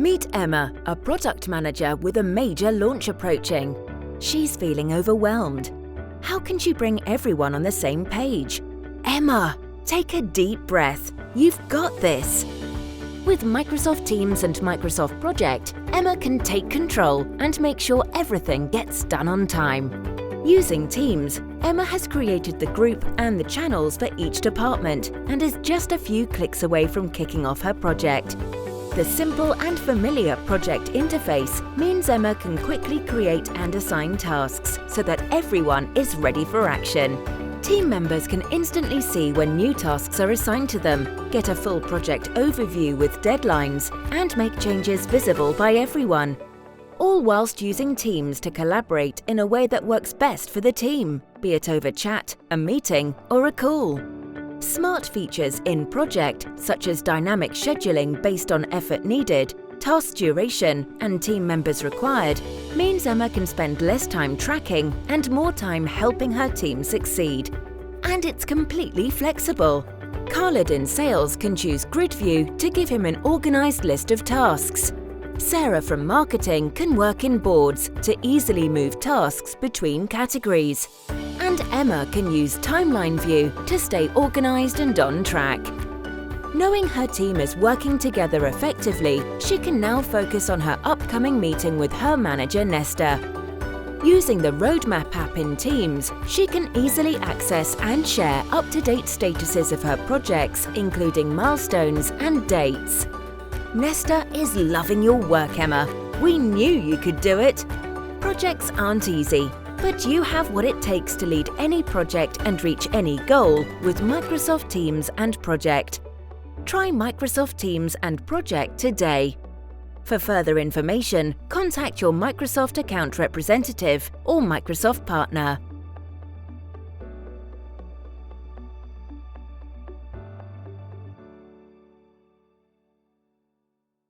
Meet Emma, a product manager with a major launch approaching. She's feeling overwhelmed. How can she bring everyone on the same page? Emma, take a deep breath. You've got this. With Microsoft Teams and Microsoft Project, Emma can take control and make sure everything gets done on time. Using Teams, Emma has created the group and the channels for each department and is just a few clicks away from kicking off her project. The simple and familiar project interface means Emma can quickly create and assign tasks so that everyone is ready for action. Team members can instantly see when new tasks are assigned to them, get a full project overview with deadlines, and make changes visible by everyone. All whilst using Teams to collaborate in a way that works best for the team, be it over chat, a meeting, or a call. Smart features in Project, such as dynamic scheduling based on effort needed, task duration, and team members required, means Emma can spend less time tracking and more time helping her team succeed. And it's completely flexible. Khalid in sales can choose Grid View to give him an organized list of tasks. Sarah from marketing can work in boards to easily move tasks between categories and Emma can use Timeline View to stay organised and on track. Knowing her team is working together effectively, she can now focus on her upcoming meeting with her manager Nesta. Using the Roadmap app in Teams, she can easily access and share up-to-date statuses of her projects, including milestones and dates. Nesta is loving your work, Emma. We knew you could do it. Projects aren't easy, but you have what it takes to lead any project and reach any goal with Microsoft Teams and Project. Try Microsoft Teams and Project today. For further information, contact your Microsoft account representative or Microsoft partner.